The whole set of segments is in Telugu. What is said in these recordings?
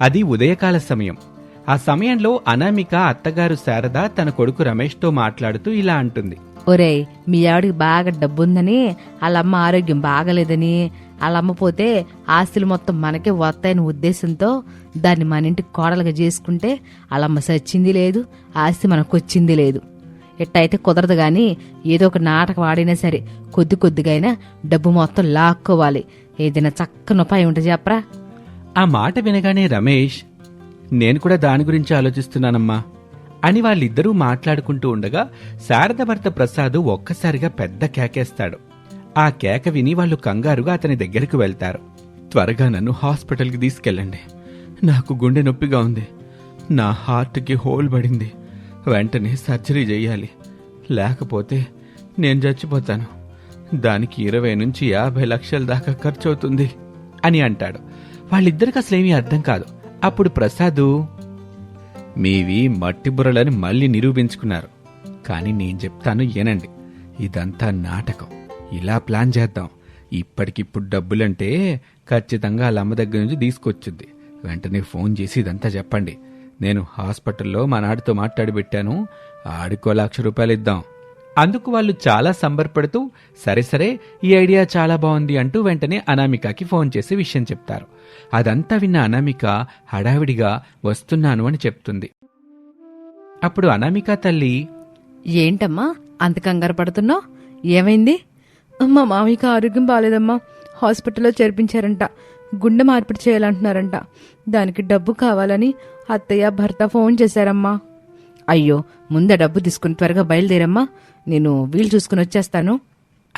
అది ఉదయకాల సమయం. ఆ సమయంలో అనామిక అత్తగారు శారద తన కొడుకు రమేష్తో మాట్లాడుతూ ఇలా అంటుంది. ఒరే మీ ఆవిడికి బాగా డబ్బుందని వాళ్ళమ్మ ఆరోగ్యం బాగలేదని వాళ్ళమ్మ పోతే ఆస్తులు మొత్తం మనకే వస్తాయని ఉద్దేశంతో దాన్ని మన ఇంటికి కోడలుగా చేసుకుంటే వాళ్ళమ్మ సచ్చింది లేదు ఆస్తి మనకు వచ్చింది లేదు. ఎట్టయితే కుదరదు కానీ ఏదో ఒక నాటకం ఆడినా సరే కొద్ది కొద్దిగైనా డబ్బు మొత్తం లాక్కోవాలి. ఏదైనా చక్కని ఉపాయం ఉంటే చెప్పరా? ఆ మాట వినగానే రమేష్ నేను కూడా దాని గురించి ఆలోచిస్తున్నానమ్మా అని వాళ్ళిద్దరూ మాట్లాడుకుంటూ ఉండగా శారద భర్త ప్రసాద్ ఒక్కసారిగా పెద్ద కేకేస్తాడు. ఆ కేక విని వాళ్ళు కంగారుగా అతని దగ్గరికి వెళ్తారు. త్వరగా నన్ను హాస్పిటల్కి తీసుకెళ్ళండి. నాకు గుండె నొప్పిగా ఉంది. నా హార్ట్కి హోల్ పడింది. వెంటనే సర్జరీ చేయాలి. లేకపోతే నేను చచ్చిపోతాను. దానికి ఇరవై నుంచి యాభై లక్షల దాకా ఖర్చు అవుతుంది అని అంటాడు. వాళ్ళిద్దరికి అసలేమీ అర్థం కాదు. అప్పుడు ప్రసాదు మీవి మట్టి బుర్రలని మళ్ళీ నిరూపించుకున్నారు. కానీ నేను చెప్తాను ఏనండి ఇదంతా నాటకం. ఇలా ప్లాన్ చేద్దాం. ఇప్పటికిప్పుడు డబ్బులంటే ఖచ్చితంగా వాళ్ళ అమ్మ దగ్గర నుంచి తీసుకొచ్చుద్ది. వెంటనే ఫోన్ చేసి ఇదంతా చెప్పండి. నేను హాస్పిటల్లో మా నాడితో మాట్లాడి పెట్టాను. ఆడికో లక్ష రూపాయలు ఇద్దాం. అందుకు వాళ్ళు చాలా సంబరపడుతూ సరే సరే ఈ ఐడియా చాలా బాగుంది అంటూ వెంటనే అనామికకి ఫోన్ చేసి విషయం చెప్తారు. అదంతా విన్న అనామిక హడావిడిగా వస్తున్నాను అని చెప్తుంది. అప్పుడు అనామిక తల్లి ఏంటమ్మా అంత కంగారు పడుతున్నావు? ఏమైంది? మా మామిక ఆరోగ్యం బాగాలేదమ్మా హాస్పిటల్లో చేర్పించారంట. గుండె మార్పిడి చేయాలంటున్నారంట. దానికి డబ్బు కావాలని అత్తయ్య భర్త ఫోన్ చేశారమ్మా. అయ్యో ముందే డబ్బు తీసుకుని త్వరగా బయలుదేరమ్మా. నేను వీలు చూసుకుని వచ్చేస్తాను.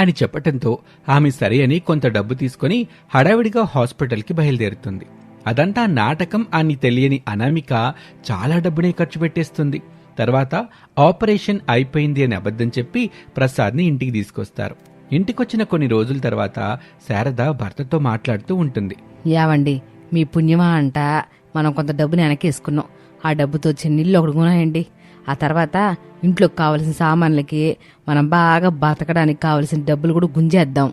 అని చెప్పటంతో ఆమె సరే అని కొంత డబ్బు తీసుకుని హడావిడిగా హాస్పిటల్కి బయలుదేరుతుంది. అదంతా నాటకం అని తెలియని అనామిక చాలా డబ్బునే ఖర్చు పెట్టేస్తుంది. తర్వాత ఆపరేషన్ అయిపోయింది అని అబద్ధం చెప్పి ప్రసాద్ని ఇంటికి తీసుకొస్తారు. ఇంటికొచ్చిన కొన్ని రోజుల తర్వాత శారద భర్తతో మాట్లాడుతూ ఉంటుంది. యావండి మీ పుణ్యమా అంట? మనం కొంత డబ్బుని వెనకేసుకున్నాం. ఆ డబ్బుతో చిన్న ఇల్లు ఒకటి కొనాయండి ఆ తర్వాత ఇంట్లోకి కావలసిన సామాన్లకి మనం బాగా బతకడానికి కావలసిన డబ్బులు కూడా గుంజేద్దాం.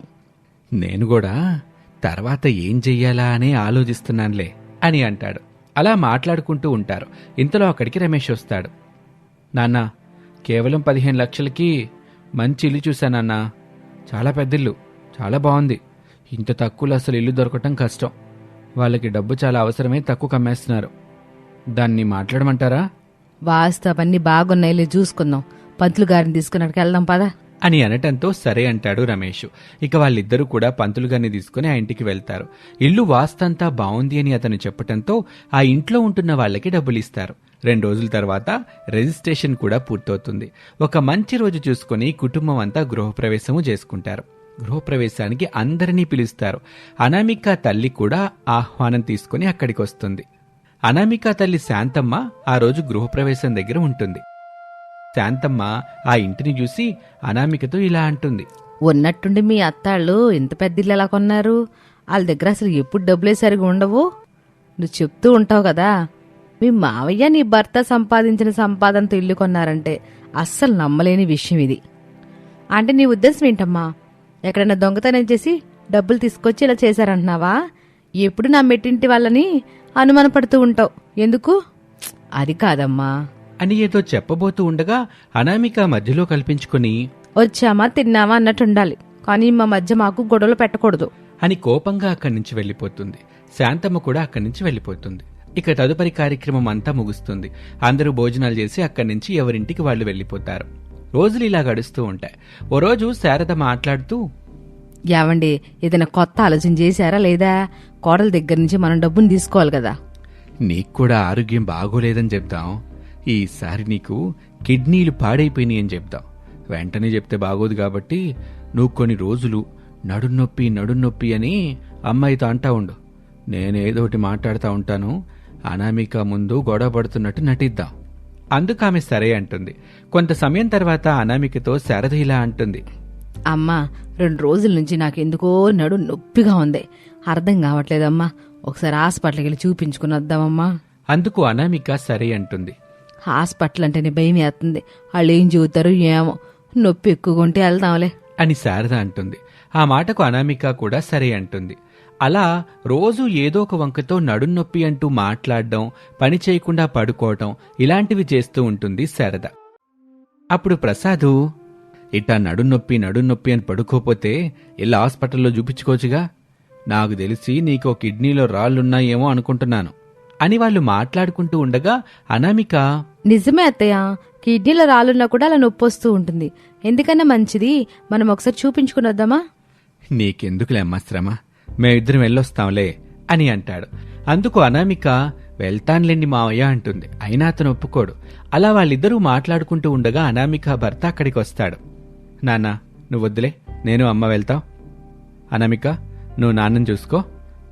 నేను కూడా తర్వాత ఏం చెయ్యాలా అని ఆలోచిస్తున్నానులే అని అంటాడు. అలా మాట్లాడుకుంటూ ఉంటారు. ఇంతలో అక్కడికి రమేష్ వస్తాడు. నాన్న కేవలం పదిహేను లక్షలకి మంచి ఇల్లు చూశానన్నా చాలా పెద్ద ఇల్లు చాలా బాగుంది ఇంత తక్కువలో అసలు ఇల్లు దొరకటం కష్టం. వాళ్ళకి డబ్బు చాలా అవసరమే తక్కువ కమ్మేస్తున్నారు. దాన్ని మాట్లాడమంటారా? వాస్తు అవన్నీ బాగున్నాయిలే చూసుకుందాం. పంతులు గారిని తీసుకుని వెళ్దాం పదా. అని అనటంతో సరే అంటాడు రమేష్. ఇక వాళ్ళిద్దరూ కూడా పంతులు గారిని తీసుకుని ఆ ఇంటికి వెళ్తారు. ఇల్లు వాస్తంతా బాగుంది అని అతను చెప్పటంతో ఆ ఇంట్లో ఉంటున్న వాళ్ళకి డబ్బులు ఇస్తారు రెండు రోజుల తర్వాత రిజిస్ట్రేషన్ కూడా పూర్తవుతుంది. ఒక మంచి రోజు చూసుకుని కుటుంబం అంతా గృహప్రవేశము చేసుకుంటారు. గృహప్రవేశానికి అందరినీ పిలుస్తారు. అనామిక తల్లి కూడా ఆహ్వానం తీసుకుని అక్కడికి వస్తుంది అనామిక తల్లి శాంతమ్మ ఆ రోజు గృహప్రవేశం దగ్గర ఉంటుంది. శాంతమ్మ ఆ ఇంటిని చూసి అనామికతో ఇలా అంటుంది. ఉన్నట్టుండి మీ అత్తాళ్ళు ఇంత పెద్ద ఇల్లు ఎలా కొన్నారు? వాళ్ళ దగ్గర అసలు ఎప్పుడు డబ్బులే సరిగా ఉండవు. నువ్వు చెప్తూ ఉంటావు కదా మీ మావయ్య నీ భర్త సంపాదించిన సంపాదనతో ఇల్లు కొన్నారంటే అస్సలు నమ్మలేని విషయం ఇది. అంటే నీ ఉద్దేశం ఏంటమ్మా? ఎక్కడైనా దొంగతనం చేసి డబ్బులు తీసుకొచ్చి ఇలా చేశారంటున్నావా? ఎప్పుడు నా మెట్టింటి వాళ్ళని అనుమానపడుతూ ఉంటావు. ఎందుకు? "ప్చ్, అది కాదమ్మా. అని ఏదో చెప్పబోతూ ఉండగా అనామిక మధ్యలో కల్పించుకొని వచ్చామా తిన్నామా అన్నట్టు ఉండాలి కానీ మా మధ్య మాకు గొడవలు పెట్టకూడదు. అని కోపంగా అక్కడి నుంచి వెళ్ళిపోతుంది. శాంతమ్మ కూడా అక్కడి నుంచి వెళ్ళిపోతుంది. ఇక తదుపరి కార్యక్రమం అంతా ముగుస్తుంది. అందరూ భోజనాలు చేసి అక్కడి నుంచి ఎవరింటికి వాళ్ళు వెళ్ళిపోతారు. రోజులు ఇలా గడుస్తూ ఉంటాయి. ఓ రోజు శారద మాట్లాడుతూ ఏవండి ఏదైనా కొత్త ఆలోచన చేశారా లేదా? కోడల దగ్గర నుంచి మనం డబ్బుని తీసుకోవాలి కదా. నీకు కూడా ఆరోగ్యం బాగోలేదని చెప్తాం ఈసారి నీకు కిడ్నీలు పాడైపోయినాయి అని చెప్తాం వెంటనే చెప్తే బాగోదు కాబట్టి నువ్వు కొన్ని రోజులు నడునొప్పి నడునొప్పి అని అమ్మాయితో అంటా ఉండు. నేనేదోటి మాట్లాడుతూ ఉంటాను. అనామిక ముందు గొడవ పడుతున్నట్టు నటిద్దాం. అందుకు ఆమె సరే అంటుంది. కొంత సమయం తర్వాత అనామికతో శారద ఇలా అంటుంది. అమ్మా రెండు రోజుల నుంచి నాకు ఎందుకో నడు నొప్పిగా ఉంది. అర్థం కావట్లేదమ్మా. ఒకసారి హాస్పిటల్కి వెళ్ళి చూపించుకుని వద్దామమ్మా. అందుకు అనామిక సరే అంటుంది. హాస్పిటల్ అంటేనే భయం వేస్తుంది. వాళ్ళు ఏం చెబుతారు ఏమో. నొప్పి ఎక్కువగా ఉంటే వెళ్దాంలే. అని శారద అంటుంది. ఆ మాటకు అనామిక కూడా సరే అంటుంది. అలా రోజు ఏదో ఒక వంకతో నడున్నొప్పి అంటూ మాట్లాడడం పని చేయకుండా పడుకోవటం ఇలాంటివి చేస్తూ ఉంటుంది శారద. అప్పుడు ప్రసాదు ఇట్టా నడున్నొప్పి నడున్నొప్పి అని పడుకోపోతే ఇలా హాస్పిటల్లో చూపించుకోవచ్చుగా? నాకు తెలిసి నీకో కిడ్నీలో రాళ్ళున్నాయేమో అనుకుంటున్నాను. అని వాళ్ళు మాట్లాడుకుంటూ ఉండగా అనామిక నిజమే అత్తయ్య కిడ్నీలో రాళ్ళున్నా కూడా అలా నొప్పి వస్తూ ఉంటుంది. ఎందుకన్నా మంచిది? మనం ఒకసారి చూపించుకుని వద్దామా? నీకెందుకులే అమ్మా శ్రమ? మేమిద్దరం వెళ్ళొస్తాంలే అని అంటాడు. అందుకు అనామిక వెళ్తాన్లేండి మావయ్య అంటుంది. అయినా అతను ఒప్పుకోడు. అలా వాళ్ళిద్దరూ మాట్లాడుకుంటూ ఉండగా అనామిక భర్త అక్కడికి వస్తాడు. నాన్న నువ్వు వద్దులే నేను అమ్మ వెళ్తాం. అనామిక నువ్వు నాన్నని చూసుకో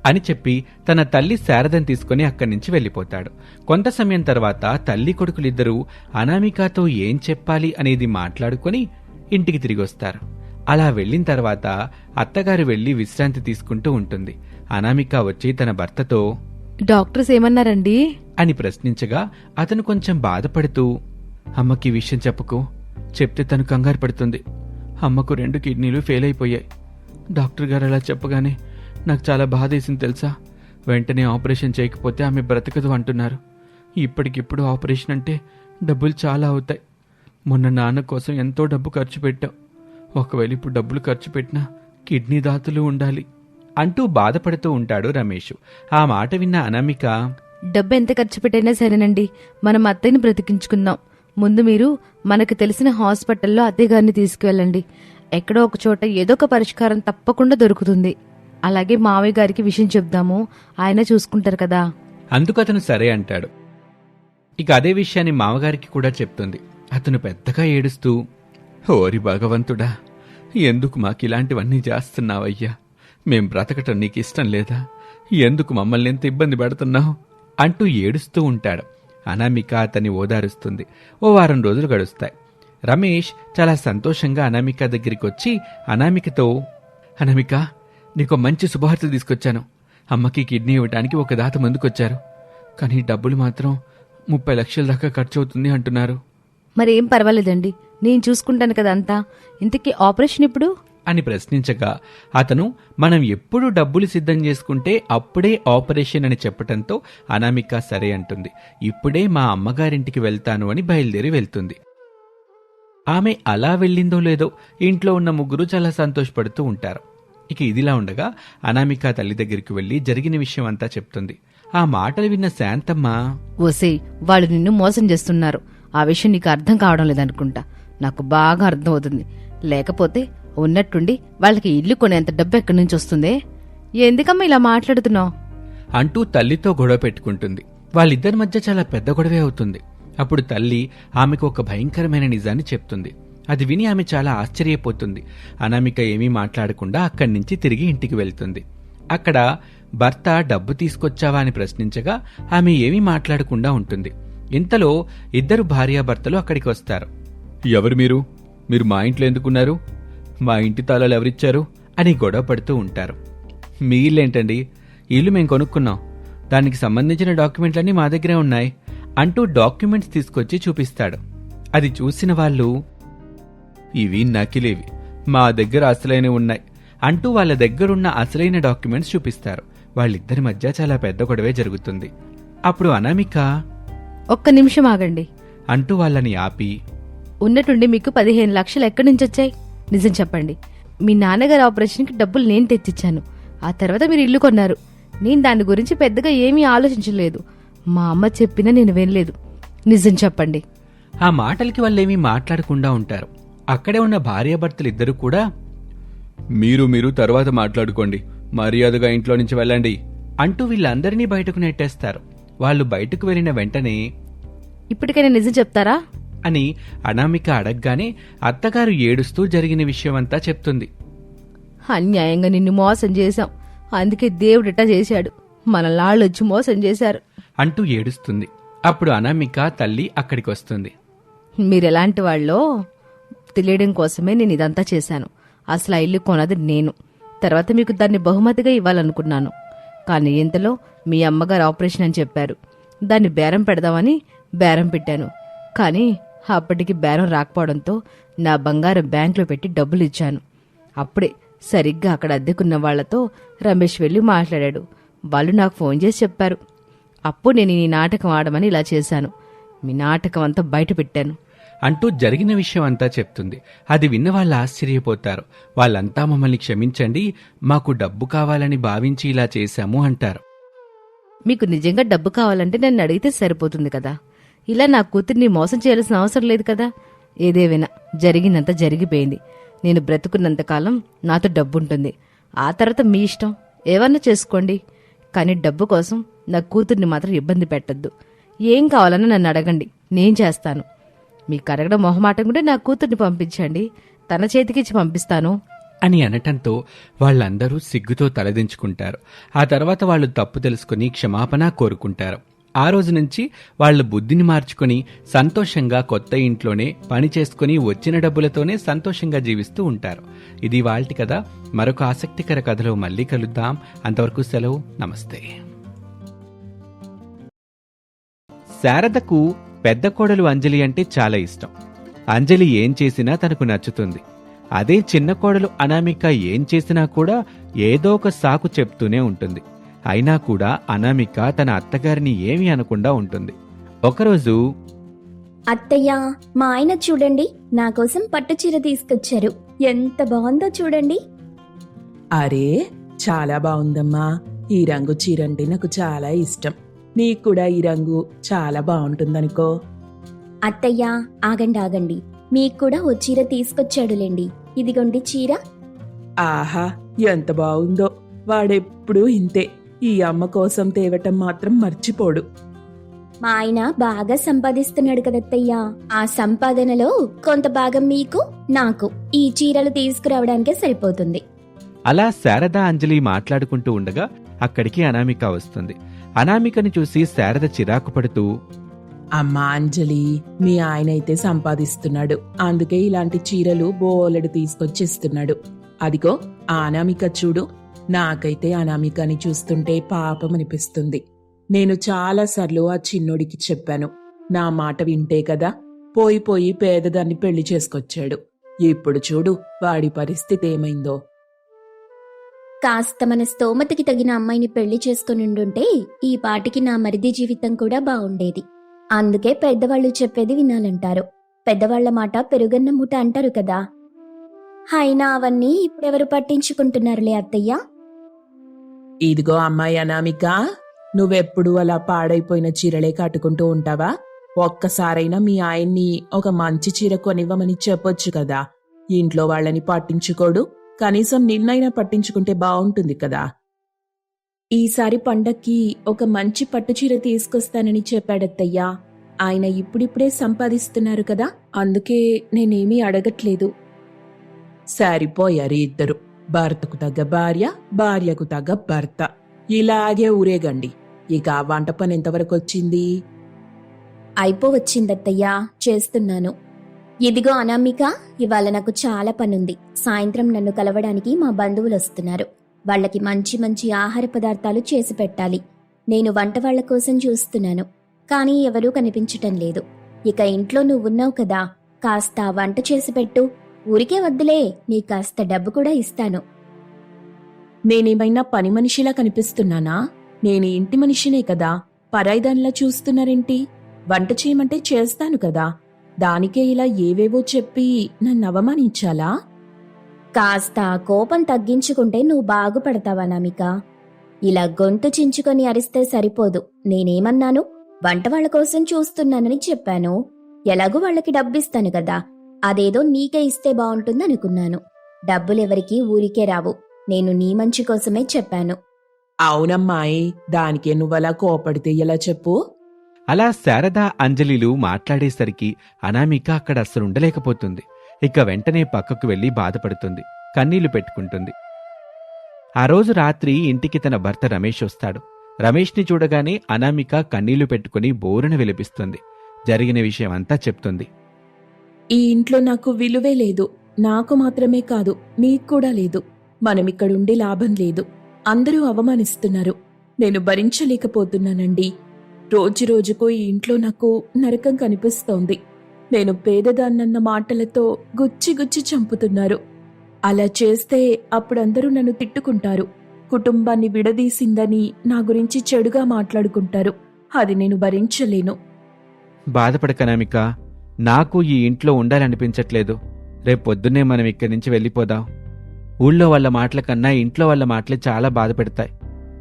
అని చెప్పి తన తల్లి శారదను తీసుకుని అక్కడి నుంచి వెళ్ళిపోతాడు. కొంత సమయం తర్వాత తల్లి కొడుకులిద్దరూ అనామికతో ఏం చెప్పాలి అనేది మాట్లాడుకొని ఇంటికి తిరిగి వస్తారు అలా వెళ్ళిన తర్వాత అత్తగారు వెళ్ళి విశ్రాంతి తీసుకుంటూ ఉంటుంది. అనామిక వచ్చి తన భర్తతో డాక్టర్స్ ఏమన్నారండి? అని ప్రశ్నించగా అతను కొంచెం బాధపడుతూ అమ్మకి విషయం చెప్పుకో చెప్తే తను కంగారు పడుతుంది. అమ్మకు రెండు కిడ్నీలు ఫెయిల్ అయిపోయాయి. డాక్టర్ గారు అలా చెప్పగానే నాకు చాలా బాధేసింది తెలుసా? వెంటనే ఆపరేషన్ చేయకపోతే ఆమె బ్రతకదు అంటున్నారు. ఇప్పటికిప్పుడు ఆపరేషన్ అంటే డబ్బులు చాలా అవుతాయి. మొన్న నాన్న కోసం ఎంతో డబ్బు ఖర్చు పెట్టాం ఒకవేళ ఇప్పుడు డబ్బులు ఖర్చు పెట్టినా కిడ్నీ దాతలు ఉండాలి. అంటూ బాధపడుతూ ఉంటాడు రమేష్. ఆ మాట విన్న అనామిక డబ్బు ఎంత ఖర్చు పెట్టైనా సరేనండి. మనం అత్తయ్యని బ్రతికించుకుందాం. ముందు మీరు మనకు తెలిసిన హాస్పిటల్లో అత్తయ్యగారిని తీసుకువెళ్ళండి. ఎక్కడో ఒక చోట ఏదో ఒక పరిష్కారం తప్పకుండా దొరుకుతుంది. అలాగే మావయ్య గారికి విషయం చెప్దాము. ఆయన చూసుకుంటారు కదా. అందుకు అతను సరే అంటాడు. ఇక అదే విషయాన్ని మామగారికి కూడా చెప్తుంది. అతను పెద్దగా ఏడుస్తూ ఓరి భగవంతుడా ఎందుకు మాకు ఇలాంటివన్నీ చేస్తున్నావయ్యా? మేం బ్రతకటం నీకు ఇష్టం లేదా? ఎందుకు మమ్మల్ని ఎంత ఇబ్బంది పెడుతున్నావు? అంటూ ఏడుస్తూ ఉంటాడు. అనామిక అతన్ని ఓదారుస్తుంది. ఓ వారం రోజులు గడుస్తాయి. రమేష్ చాలా సంతోషంగా అనామిక దగ్గరికి వచ్చి అనామికతో అనామిక నీకు మంచి శుభవార్తలు తీసుకొచ్చాను. అమ్మకి కిడ్నీ ఇవ్వడానికి ఒక దాత ముందుకొచ్చారు. కానీ డబ్బులు మాత్రం ముప్పై లక్షల దాకా ఖర్చు అవుతుంది అంటున్నారు. మరేం పర్వాలేదండి. నేను చూసుకుంటాను కదా అంతా. ఇంతకీ ఆపరేషన్ ఇప్పుడు అని ప్రశ్నించగా అతను మనం ఎప్పుడు డబ్బులు సిద్ధం చేసుకుంటే అప్పుడే ఆపరేషన్ అని చెప్పటంతో అనామిక సరే అంటుంది. ఇప్పుడే మా అమ్మగారింటికి వెళ్తాను అని బయలుదేరి వెళ్తుంది. ఆమె అలా వెళ్ళిందో లేదో ఇంట్లో ఉన్న ముగ్గురు చాలా సంతోషపడుతూ ఉంటారు. ఇక ఇదిలా ఉండగా అనామిక తల్లి దగ్గరికి వెళ్ళి జరిగిన విషయం అంతా చెప్తుంది. ఆ మాటలు విన్న శాంతమ్మ ఓసే వాళ్ళు నిన్ను మోసం చేస్తున్నారు. ఆ విషయం నీకు అర్థం కావడం లేదనుకుంటా. నాకు బాగా అర్థం అవుతుంది లేకపోతే ఉన్నట్టుండి వాళ్ళకి ఇల్లు కొనేంత డబ్బు ఎక్కడి నుంచి వస్తుందే? ఎందుకమ్మా ఇలా మాట్లాడుతున్నావు? అంటూ తల్లితో గొడవ పెట్టుకుంటుంది. వాళ్ళిద్దరి మధ్య చాలా పెద్ద గొడవే అవుతుంది. అప్పుడు తల్లి ఆమెకు ఒక భయంకరమైన నిజాన్ని చెప్తుంది. అది విని ఆమె చాలా ఆశ్చర్యపోతుంది. అనామిక ఏమీ మాట్లాడకుండా అక్కడి నుంచి తిరిగి ఇంటికి వెళ్తుంది. అక్కడ భర్త డబ్బు తీసుకొచ్చావా అని ప్రశ్నించగా ఆమె ఏమీ మాట్లాడకుండా ఉంటుంది. ఇంతలో ఇద్దరు భార్యాభర్తలు అక్కడికి వస్తారు. ఎవరు మీరు? మీరు మా ఇంట్లో ఎందుకున్నారు? మా ఇంటి తాళాలు ఎవరిచ్చారు అని గొడవ పడుతూ ఉంటారు. మీ ఇల్లేంటండి? ఈ ఇల్లు మేము కొనుక్కున్నాం. దానికి సంబంధించిన డాక్యుమెంట్లన్నీ మా దగ్గరే ఉన్నాయి అంటూ డాక్యుమెంట్స్ తీసుకొచ్చి చూపిస్తాడు. అది చూసిన వాళ్ళు ఇవి నకిలీవి. మా దగ్గర అసలైనవి ఉన్నాయి అంటూ వాళ్ళ దగ్గరున్న అసలైన డాక్యుమెంట్స్ చూపిస్తారు. వాళ్ళిద్దరి మధ్య చాలా పెద్ద గొడవే జరుగుతుంది. అప్పుడు అనామిక ఒక్క నిమిషం ఆగండి. అంటూ వాళ్ళని ఆపి ఉన్నట్టుండి మీకు పదిహేను లక్షలు ఎక్కడి నుంచి వచ్చాయి నిజం చెప్పండి. మీ నాన్నగారి ఆపరేషన్కి డబ్బులు నేను తెచ్చిచ్చాను. ఆ తర్వాత మీరు ఇల్లు కొన్నారు. నేను దాని గురించి పెద్దగా ఏమీ ఆలోచించలేదు. మా అమ్మ చెప్పినా నేను వినలేదు. నిజం చెప్పండి. ఆ మాటలకి వాళ్ళేమీ మాట్లాడకుండా ఉంటారు. అక్కడే ఉన్న భార్యాభర్తలు ఇద్దరు కూడా మీరు మీరు తర్వాత మాట్లాడుకోండి. మర్యాదగా ఇంట్లో నుంచి వెళ్ళండి. అంటూ వీళ్ళందరినీ బయటకు నెట్టేస్తారు. వాళ్ళు బయటకు వెళ్ళిన వెంటనే ఇప్పటికైనా నిజం చెప్తారా? అని అనామిక అడగగానే అత్తగారు ఏడుస్తూ జరిగిన విషయమంతా చెప్తుంది. అన్యాయంగా నిన్ను మోసం చేశాం. అందుకే దేవుడిట చేశాడు. మన వచ్చి మోసం చేశారు. అంటూ ఏడుస్తుంది. అప్పుడు అనామిక తల్లి అక్కడికి వస్తుంది మీరెలాంటి వాళ్ళో తెలియడం కోసమే నేను ఇదంతా చేశాను. అసలు ఆ ఇల్లు కొనది నేను. తర్వాత మీకు దాన్ని బహుమతిగా ఇవ్వాలనుకున్నాను. కానీ ఇంతలో మీ అమ్మగారు ఆపరేషన్ అని చెప్పారు. దాన్ని బేరం పెడదామని బేరం పెట్టాను. కానీ అప్పటికి బేరం రాకపోవడంతో నా బంగారం బ్యాంకులో పెట్టి డబ్బులు ఇచ్చాను. అప్పుడే సరిగ్గా అక్కడ అద్దెకున్న వాళ్ళతో రమేష్ వెళ్ళి మాట్లాడాడు. వాళ్ళు నాకు ఫోన్ చేసి చెప్పారు. అప్పుడు నేను ఈ నాటకం ఆడమని ఇలా చేశాను. మీ నాటకం అంతా బయట పెట్టాను. అంటూ జరిగిన విషయం అంతా చెప్తుంది. అది విన్న వాళ్ళు ఆశ్చర్యపోతారు. వాళ్ళంతా మమ్మల్ని క్షమించండి మాకు డబ్బు కావాలని భావించి ఇలా చేశాము అంటారు. మీకు నిజంగా డబ్బు కావాలంటే నన్ను అడిగితే సరిపోతుంది కదా? ఇలా నా కూతుర్ని మోసం చేయాల్సిన అవసరం లేదు కదా? ఏదేవైనా జరిగినంత జరిగిపోయింది. నేను బ్రతుకున్నంతకాలం నాతో డబ్బుంటుంది. ఆ తర్వాత మీ ఇష్టం. ఏమన్నా చేసుకోండి. కానీ డబ్బు కోసం నా కూతుర్ని మాత్రం ఇబ్బంది పెట్టద్దు. ఏం కావాలన్నా నన్ను అడగండి. నేను చేస్తాను. మీకు అడగడం మొహమాటం కూడా నా కూతుర్ని పంపించండి. తన చేతికిచ్చి పంపిస్తాను. అని అనటంతో వాళ్ళందరూ సిగ్గుతో తలదించుకుంటారు. ఆ తర్వాత వాళ్ళు తప్పు తెలుసుకుని క్షమాపణ కోరుకుంటారు. ఆ రోజు నుంచి వాళ్ళు బుద్ధిని మార్చుకుని సంతోషంగా కొత్త ఇంట్లోనే పని చేసుకుని వచ్చిన డబ్బులతోనే సంతోషంగా జీవిస్తూ ఉంటారు. ఇది వాళ్ళటి కదా మరొక ఆసక్తికర కథలో మళ్ళీ కలుద్దాం. అంతవరకు సెలవు. నమస్తే. శారదకు పెద్ద కోడలు అంజలి అంటే చాలా ఇష్టం. అంజలి ఏం చేసినా తనకు నచ్చుతుంది. అదే చిన్న కోడలు అనామిక ఏం చేసినా కూడా ఏదో ఒక సాకు చెప్తూనే ఉంటుంది. అయినా కూడా అనామిక తన అత్తగారిని ఏమీ అనకుండా ఉంటుంది. ఒకరోజు అత్తయ్య మా ఆయన చూడండి నా కోసం పట్టు చీర తీసుకొచ్చారు. ఎంత బాగుందో చూడండి. అరే చాలా బాగుందమ్మా. ఈ రంగు చీర అంటే నాకు చాలా ఇష్టం. నీకు కూడా ఈ రంగు చాలా బాగుంటుందనుకో. అత్తయ్య ఆగండి ఆగండి. మీకు కూడా ఓ చీర తీసుకొచ్చాడులేండి. ఇదిగోండి చీర. ఆహా ఎంత బాగుందో. వాడెప్పుడూ ఇంతే. ఈ అమ్మ కోసం తేవటం మాత్రం మర్చిపోడు. మా ఆయన బాగా సంపాదిస్తున్నాడు కదత్తయ్య ఆ సంపాదనలో కొంత భాగం మీకు నాకు. ఈ చీరలు తీసుకురావడానికే సరిపోతుంది. అలా శారద అంజలి మాట్లాడుకుంటూ ఉండగా అక్కడికి అనామిక వస్తుంది. అనామికని చూసి శారద చిరాకు పడుతూ అమ్మా అంజలి మీ ఆయన అయితే సంపాదిస్తున్నాడు. అందుకే ఇలాంటి చీరలు బోలెడు తీసుకొచ్చిస్తున్నాడు. అదిగో ఆ అనామిక చూడు. నాకైతే అనామికని చూస్తుంటే పాపం అనిపిస్తుంది. నేను చాలాసార్లు ఆ చిన్నోడికి చెప్పాను. నా మాట వింటే కదా పోయి పోయి పేదదాన్ని పెళ్ళి చేసుకొచ్చాడు. ఇప్పుడు చూడు వాడి పరిస్థితి ఏమైందో. కాస్త మన స్తోమతకి తగిన అమ్మాయిని పెళ్ళి చేసుకునిండుంటే ఈ పాటికి నా మరిది జీవితం కూడా బాగుండేది అందుకే పెద్దవాళ్ళు చెప్పేది వినాలంటారు. పెద్దవాళ్ళ మాట పెరుగన్న మూట అంటారు కదా. అయినా అవన్నీ ఇప్పుడెవరు పట్టించుకుంటున్నారులే అత్తయ్య? ఇదిగో అమ్మాయి అనామిక నువ్వెప్పుడు అలా పాడైపోయిన చీరలే కట్టుకుంటూ ఉంటావా? ఒక్కసారైనా మీ ఆయన్ని ఒక మంచి చీర కొనివ్వమని చెప్పొచ్చు కదా. ఇంట్లో వాళ్ళని పట్టించుకోడు. కనీసం నిన్నైనా పట్టించుకుంటే బాగుంటుంది కదా. ఈసారి పండక్కి ఒక మంచి పట్టుచీర తీసుకొస్తానని చెప్పాడత్తయ్యా ఆయన ఇప్పుడిప్పుడే సంపాదిస్తున్నారు కదా. అందుకే నేనేమీ అడగట్లేదు. సరిపోయారు ఇద్దరు. భర్తకు తగ్గ భార్య భార్యకు తగ్గ భర్త. ఇలాగే ఊరేగండి. ఇక వంట పని ఎంతవరకు వచ్చింది? అయిపోవచ్చిందత్తయ్యా చేస్తున్నాను. ఇదిగో అనామిక ఇవాళ నాకు చాలా పనుంది. సాయంత్రం నన్ను కలవడానికి మా బంధువులు వస్తున్నారు. వాళ్ళకి మంచి మంచి ఆహార పదార్థాలు చేసి పెట్టాలి. నేను వంట వాళ్ళ కోసం చూస్తున్నాను. కానీ ఎవరూ కనిపించటం లేదు. ఇక ఇంట్లో నువ్వున్నావు కదా కాస్త వంట చేసి పెట్టు. ఊరికే వద్దులే నీ కాస్త డబ్బు కూడా ఇస్తాను. నేనేమైనా పని మనిషిలా కనిపిస్తున్నానా? నేను ఇంటి మనిషినే కదా పరాయిదానిలా చూస్తున్నారేంటి? వంట చేయమంటే చేస్తాను కదా దానికే ఇలా ఏవేవో చెప్పి నన్ను అవమానించాలా? కాస్త కోపం తగ్గించుకుంటే నువ్వు బాగుపడతావా నామిక? ఇలా గొంతు చించుకొని అరిస్తే సరిపోదు. నేనేమన్నాను? వంట వాళ్ళ కోసం చూస్తున్నానని చెప్పాను. ఎలాగూ వాళ్ళకి డబ్బిస్తాను కదా అదేదో నీకే ఇస్తే బాగుంటుంది అనుకున్నాను డబ్బులెవరికి ఊరికే రావు. నేను నీ మంచి కోసమే చెప్పాను. అవునమ్మాయి దానికే నువ్వలా కోపడితే ఎలా చెప్పు? అలా శారద అంజలిలు మాట్లాడేసరికి అనామిక అక్కడ అస్సలు ఉండలేకపోతుంది ఇక వెంటనే పక్కకు వెళ్ళి బాధపడుతుంది. కన్నీళ్ళు పెట్టుకుంటుంది. ఆ రోజు రాత్రి ఇంటికి తన భర్త రమేష్ వస్తాడు. రమేష్ని చూడగానే అనామిక కన్నీళ్ళు పెట్టుకుని బోరున విలపిస్తుంది. జరిగిన విషయం అంతా చెప్తుంది. ఈ ఇంట్లో నాకు విలువే లేదు. నాకు మాత్రమే కాదు మీకు కూడా లేదు. మనమిక్కడుండి లాభం లేదు. అందరూ అవమానిస్తున్నారు. నేను భరించలేకపోతున్నానండి. రోజు రోజుకు ఈ ఇంట్లో నాకు నరకం కనిపిస్తోంది. నేను పేదదాన్నన్న మాటలతో గుచ్చి గుచ్చి చంపుతున్నారు. అలా చేస్తే అప్పుడందరూ నన్ను తిట్టుకుంటారు. కుటుంబాన్ని విడదీసిందని నా గురించి చెడుగా మాట్లాడుకుంటారు. అది నేను భరించలేను. బాధపడకనామిక. నాకు ఈ ఇంట్లో ఉండాలనిపించట్లేదు. రేపు పొద్దున్నే మనం ఇక్కడి నుంచి వెళ్ళిపోదాం. ఊళ్ళో వాళ్ళ మాటల కన్నా ఇంట్లో వాళ్ళ మాటలే చాలా బాధ పెడతాయి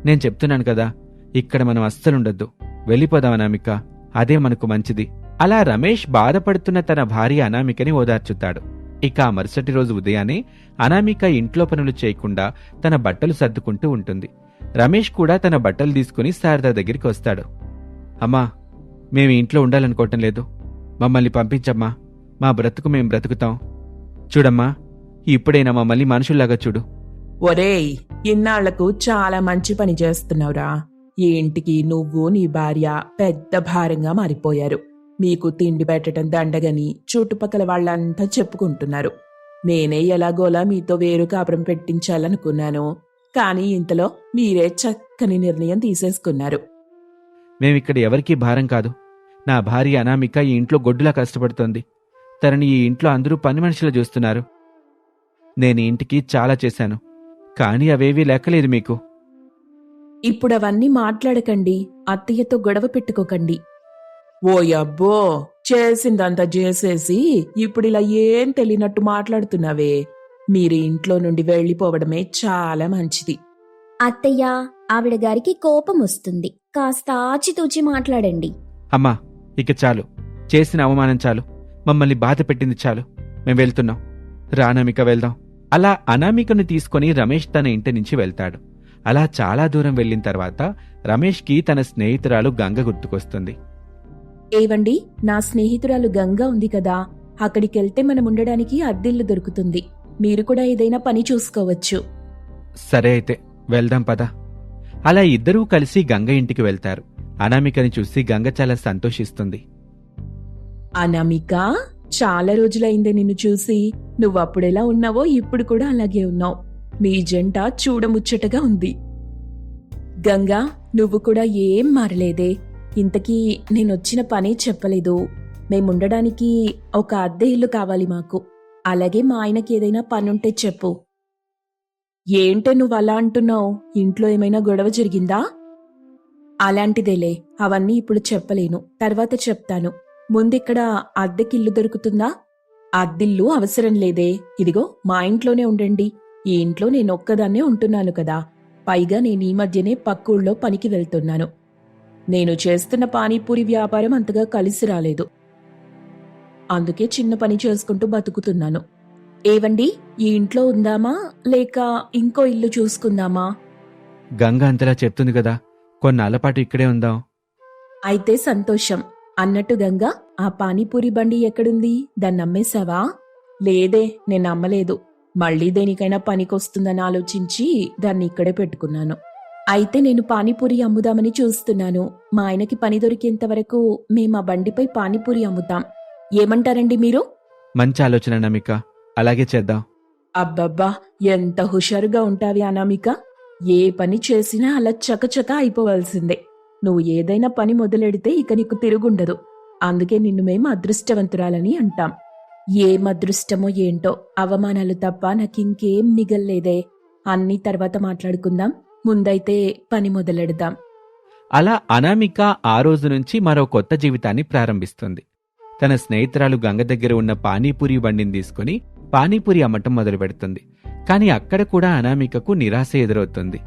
నేను చెప్తున్నాను కదా ఇక్కడ మనం అస్సలుండొద్దు. వెళ్ళిపోదాం అనామిక అదే మనకు మంచిది. అలా రమేష్ బాధపడుతున్న తన భార్య అనామికని ఓదార్చుతాడు. ఇక ఆ మరుసటి రోజు ఉదయాన్నే అనామిక ఇంట్లో పనులు చేయకుండా తన బట్టలు సర్దుకుంటూ ఉంటుంది. రమేష్ కూడా తన బట్టలు తీసుకుని శారదా దగ్గరికి వస్తాడు. అమ్మా మేము ఇంట్లో ఉండాలనుకోవటం లేదు. మమ్మల్ని పంపించమ్మా. మా బ్రతుకు మేం బ్రతుకుతాం. చూడమ్మా ఇప్పుడైనా మమ్మల్ని మనుషుల్లాగా చూడు. ఒరేయ్ ఇన్నాళ్ళకు చాలా మంచి పని చేస్తున్నావురా. ఈ ఇంటికి నువ్వు నీ భార్య పెద్ద భారంగా మారిపోయారు. మీకు తిండి పెట్టడం దండగని చుట్టుపక్కల వాళ్ళంతా చెప్పుకుంటున్నారు. నేనే ఎలాగోలా మీతో వేరు కాపురం పెట్టించాలనుకున్నాను. కానీ ఇంతలో మీరే చక్కని నిర్ణయం తీసేసుకున్నారు. మేమిక్కడ ఎవరికీ భారం కాదు. నా భార్య అనామిక ఈ ఇంట్లో గొడ్డులా కష్టపడుతోంది. తనని ఈ ఇంట్లో అందరూ పని మనుషులు చూస్తున్నారు. నేను ఇంటికి చాలా చేశాను. కానీ అవేవీ లెక్కలేదు మీకు. ఇప్పుడు అవన్నీ మాట్లాడకండి. అత్తయ్యతో గొడవ పెట్టుకోకండి. ఓ అబ్బో చేసిందంతా చేసేసి ఇప్పుడు ఇలా ఏం తెలియనట్టు మాట్లాడుతున్నావే? మీరు ఇంట్లో నుండి వెళ్ళిపోవడమే చాలా మంచిది. అత్తయ్య ఆవిడ గారికి కోపం వస్తుంది. కాస్త ఆచితూచి మాట్లాడండి. అమ్మా ఇక చాలు. చేసిన అవమానం చాలు. మమ్మల్ని బాధ పెట్టింది చాలు. మేం వెళ్తున్నాం. రా అనామిక వెళ్దాం. అలా అనామికను తీసుకొని రమేష్ తన ఇంటి నుంచి వెళ్తాడు. అలా చాలా దూరం వెళ్ళిన తర్వాత రమేష్కి తన స్నేహితురాలు గంగ గుర్తుకొస్తుంది. ఏవండి నా స్నేహితురాలు గంగా ఉంది కదా. అక్కడికెళ్తే మనం ఉండడానికి అద్దెల్లు దొరుకుతుంది. మీరు కూడా ఏదైనా పని చూసుకోవచ్చు. సరే అయితే వెళ్దాం పద. అలా ఇద్దరూ కలిసి గంగ ఇంటికి వెళ్తారు. అనామికని చూసి గంగ చాలా సంతోషిస్తుంది. అనామిక చాలా రోజులైందే నిన్ను చూసి. నువ్వు అప్పుడెలా ఉన్నావో ఇప్పుడు కూడా అలాగే ఉన్నావు. మీ జంట చూడముచ్చటగా ఉంది. గంగా నువ్వు కూడా ఏం మారలేదే. ఇంతకీ నేనొచ్చిన పని చెప్పలేదు. మేముండడానికి ఒక అద్దె ఇల్లు కావాలి మాకు. అలాగే మా ఆయనకి ఏదైనా పనుంటే చెప్పు. ఏంటే నువ్వు అలా అంటున్నావు? ఇంట్లో ఏమైనా గొడవ జరిగిందా? అలాంటిదేలే అవన్నీ ఇప్పుడు చెప్పలేను. తర్వాత చెప్తాను. ముందిక్కడ అద్దెకిల్లు దొరుకుతుందా? అద్దిల్లు అవసరం లేదే. ఇదిగో మా ఇంట్లోనే ఉండండి. ఈ ఇంట్లో నేను ఒక్కదాన్నే ఉంటున్నాను కదా. పైగా నేను ఈ మధ్యనే పక్కూళ్ళో పనికి వెళ్తున్నాను. నేను చేస్తున్న పానీపూరి వ్యాపారం అంతగా కలిసి రాలేదు. అందుకే చిన్న పని చేసుకుంటూ బతుకుతున్నాను. ఏవండి ఈ ఇంట్లో ఉందామా? లేక ఇంకో ఇల్లు చూసుకుందామా? గంగ అంతలా చెప్తుంది కదా. కొన్నాళ్ళ పాటు ఇక్కడే ఉందాం. అయితే సంతోషం. అన్నట్టు గంగా ఆ పానీపూరి బండి ఎక్కడుంది? దాన్ని అమ్మేశావా లేదే నేను అమ్మలేదు మళ్ళీ దేనికైనా పనికొస్తుందని ఆలోచించి దాన్ని ఇక్కడే పెట్టుకున్నాను. అయితే నేను పానీపూరి అమ్ముదామని చూస్తున్నాను. మా ఆయనకి పని దొరికేంత వరకు మేము ఆ బండిపై పానీపూరి అమ్ముతాం. ఏమంటారండి మీరు? మంచి ఆలోచన నమిక అలాగే చేద్దాం. అబ్బబ్బా ఎంత హుషారుగా ఉంటావి అనామిక. ఏ పని చేసినా అలా చకచక అయిపోవాల్సిందే. నువ్వు ఏదైనా పని మొదలెడితే ఇక నీకు తిరుగుండదు. అందుకే నిన్ను మేము అదృష్టవంతురాలని అంటాం. ఏం అదృష్టమో ఏంటో అవమానాలు తప్ప నాకింకేం మిగల్లేదే. అన్నీ తర్వాత మాట్లాడుకుందాం. ముందైతే పని మొదలెడదాం. అలా అనామిక ఆ రోజు నుంచి మరో కొత్త జీవితాన్ని ప్రారంభిస్తుంది. తన స్నేహితురాలు గంగ దగ్గర ఉన్న పానీపూరి బండిని తీసుకుని పానీపూరి అమ్మటం మొదలు పెడుతుంది కానీ అక్కడ కూడా అనామికకు నిరాశ ఎదురవుతుంది.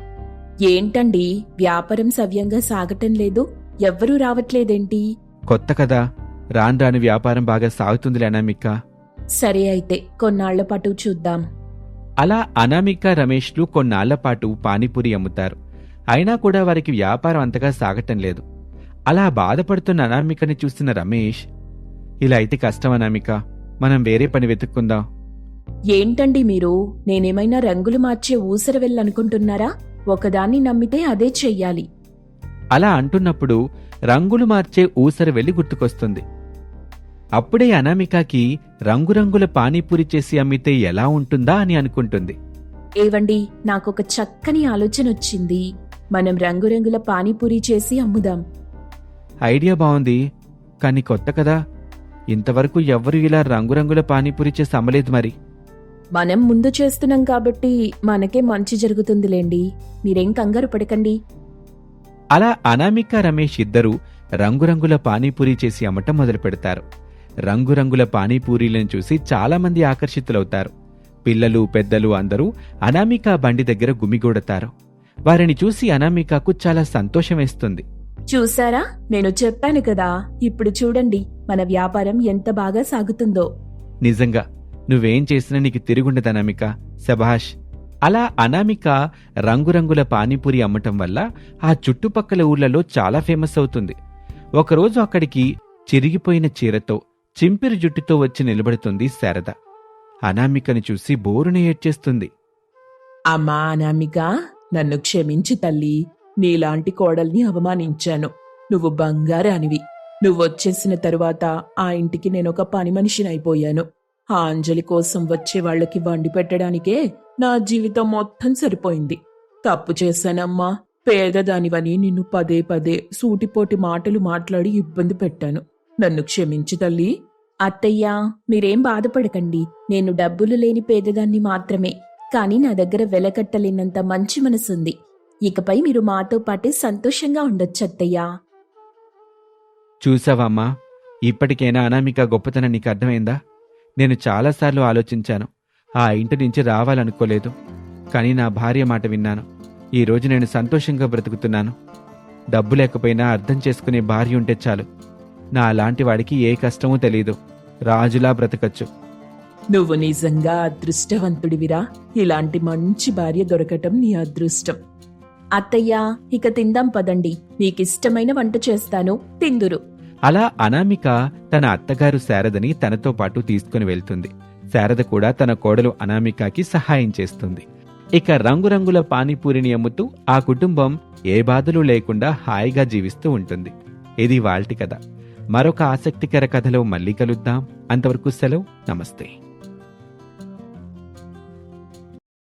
ఏంటండి? వ్యాపారం సవ్యంగా సాగటం లేదు. ఎవ్వరూ రావట్లేదేంటి? కొత్త కదా. రాను రాను వ్యాపారం బాగా సాగుతుందిలే అనామిక. సరే అయితే కొన్నాళ్ళ పాటు చూద్దాం. అలా అనామిక రమేష్లు కొన్నాళ్ళ పాటు పానీపూరి అమ్ముతారు. అయినా కూడా వారికి వ్యాపారం అంతగా సాగటం లేదు. అలా బాధపడుతున్న అనామికని చూసిన రమేష్ ఇలా అయితే కష్టం అనామిక. మనం వేరే పని వెతుక్కుందాం. ఏంటండి మీరు? నేనేమైనా రంగులు మార్చే ఊసర వెళ్ళనుకుంటున్నారా? ఒకదాన్ని నమ్మితే అదే చెయ్యాలి. అలా అంటున్నప్పుడు రంగులు మార్చే ఊసర వెళ్ళి గుర్తుకొస్తుంది. అప్పుడే అనామికకి రంగురంగుల పానీపూరి చేసి అమ్మితే ఎలా ఉంటుందా అని అనుకుంటుంది. ఏవండి నాకొక చక్కని ఆలోచన వచ్చింది మనం రంగురంగుల పానీపూరి చేసి అమ్ముదాం. ఐడియా బాగుంది కానీ కొత్త కదా. ఇంతవరకు ఎవ్వరూ ఇలా రంగురంగుల పానీపూరి చేసి అమ్మలేదు మరి. మనం ముందు చేస్తున్నాం కాబట్టి మనకే మంచి జరుగుతుందిలేండి. మీరేం కంగారు పడకండి. అలా అనామిక రమేష్ ఇద్దరూ రంగురంగుల పానీపూరి చేసి అమ్మటం మొదలు పెడతారు. రంగురంగుల పానీపూరీలను చూసి చాలామంది ఆకర్షితులవుతారు. పిల్లలు పెద్దలు అందరూ అనామిక బండి దగ్గర గుమిగూడతారు. వారిని చూసి అనామికకు చాలా సంతోషం వేస్తుంది. చూసారా? నేను చెప్పాను కదా ఇప్పుడు చూడండి మన వ్యాపారం ఎంత బాగా సాగుతుందో. నిజంగా నువ్వేం చేసినా నీకు తిరుగుండదు అనామిక. శభాష్ అలా అనామిక రంగురంగుల పానీపూరి అమ్మటం వల్ల ఆ చుట్టుపక్కల ఊర్లలో చాలా ఫేమస్ అవుతుంది. ఒకరోజు అక్కడికి చిరిగిపోయిన చీరతో చింపిరి జుట్టుతో వచ్చి నిలబడుతుంది శారద. అనామికను చూసి బోరున ఏడ్చేస్తుంది. అమ్మా అనామిక నన్ను క్షమించి తల్లి. నీలాంటి కోడల్ని అవమానించాను. నువ్వు బంగారానివి. నువ్వొచ్చేసిన తరువాత ఆ ఇంటికి నేనొక పని మనిషినైపోయాను. ఆ అంజలి కోసం వచ్చే వాళ్ళకి వండి పెట్టడానికే నా జీవితం మొత్తం సరిపోయింది. తప్పు చేశానమ్మా. పేదదానివని నిన్ను పదే పదే సూటిపోటి మాటలు మాట్లాడి ఇబ్బంది పెట్టాను. నన్ను క్షమించి తల్లి. అత్తయ్యా మీరేం బాధపడకండి. నేను డబ్బులు లేని పేదదాన్ని మాత్రమే. కానీ నా దగ్గర వెలకట్టలేనంత మంచి మనసుంది. ఇకపై మీరు మాతో పాటే సంతోషంగా ఉండొచ్చు అత్తయ్యా. చూసావమ్మా ఇప్పటికైనా అనామిక గొప్పతనం నీకు అర్థమైందా? నేను చాలాసార్లు ఆలోచించాను. ఆ ఇంటి నుంచి రావాలనుకోలేదు. కానీ నా భార్య మాట విన్నాను. ఈరోజు నేను సంతోషంగా బ్రతుకుతున్నాను. డబ్బు లేకపోయినా అర్థం చేసుకునే భార్య ఉంటే చాలు. నా అలాంటి వాడికి ఏ కష్టమూ తెలీదు. రాజులా బ్రతకచ్చు. నువ్వు నిజంగా అదృష్టవంతుడివిరా. ఇలాంటి మంచి భార్య దొరకటం నీ అదృష్టం. అత్తయ్యా ఇక తిందాం పదండి. మీకిష్టమైన వంట చేస్తాను. తిందురు. అలా అనామిక తన అత్తగారు శారదని తనతో పాటు తీసుకుని వెళ్తుంది. శారద కూడా తన కోడలు అనామికకి సహాయం చేస్తుంది. ఇక రంగురంగుల పానీపూరిని అమ్ముతూ ఆ కుటుంబం ఏ బాధలు లేకుండా హాయిగా జీవిస్తూ ఉంటుంది. ఇది వాల్టి కథ. మరొక ఆసక్తికర కథలో మళ్ళీ కలుద్దాం. అంతవరకు సెలవు. నమస్తే.